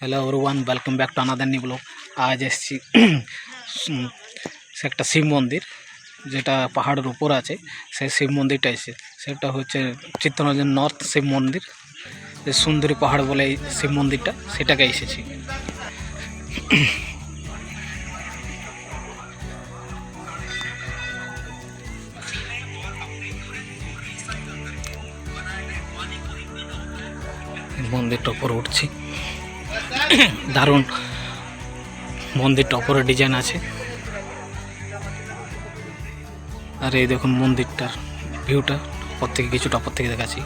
Hello one welcome back to another new blog আজ এসেছি একটা শিব মন্দির, যেটা পাহাড়ের উপর আছে। সেই শিব মন্দিরটা এসে সেটা হচ্ছে চিত্তরঞ্জন নর্থ শিব মন্দির, যে সুন্দরী পাহাড় বলে এই শিব মন্দিরটা, সেটাকে এসেছি। মন্দিরটা উপরে উঠছি। দারুণ। মন্দিরটা ওপরে ডিজাইন আছে। আর এই দেখুন মন্দিরটার ভিউটা ওপর থেকে কিছুটা অপর থেকে দেখাচ্ছি।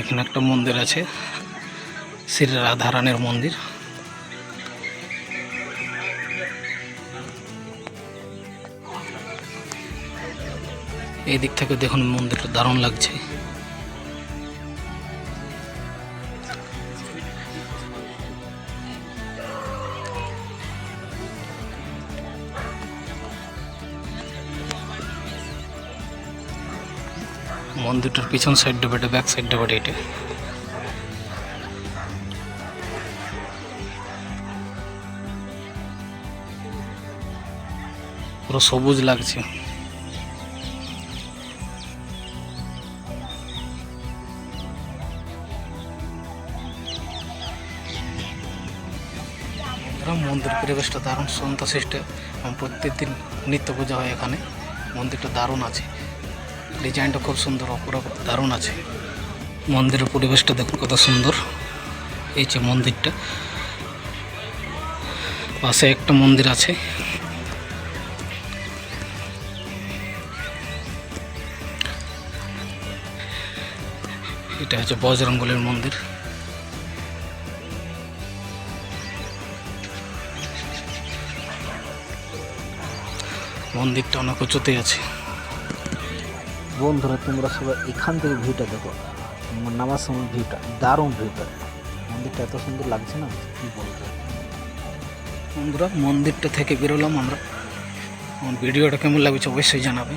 এখানে একটা মন্দির আছে শ্রী রাধারানের মন্দির। এই দিক থেকে দেখুন মন্দিরটা দারুণ লাগছে। মন্দিরটার পিছন সাইডটা বেটে ব্যাক সাইডটা বেটে এটা পুরো সবুজ লাগছে। মন্দির পরিবেশটা দারুণ সন্ধ্যা সৃষ্টি প্রত্যেকদিন নিত্য পূজা হয় এখানে। মন্দিরটা দারুণ আছে। ডিজাইনটা খুব সুন্দর অপরাপ দারুণ আছে। মন্দিরের পরিবেশটা দেখুন কত সুন্দর। এই যে মন্দিরটা। পাশে একটা মন্দির আছে। এটা হচ্ছে বজরঙ্গলের মন্দির। মন্দিরটা অনেক উঁচুতে আছে। বন্ধুরা, তোমরা সবাই এখান থেকে ভিউটা দেখো। নামার সময় ভিউটা দারুণ ভিউটা মন্দিরটা এত সুন্দর লাগছে না? কি বলব? বন্ধুরা, মন্দিরটা থেকে বেরোলাম আমরা। আমার ভিডিওটা কেমন লাগছে অবশ্যই জানাবে।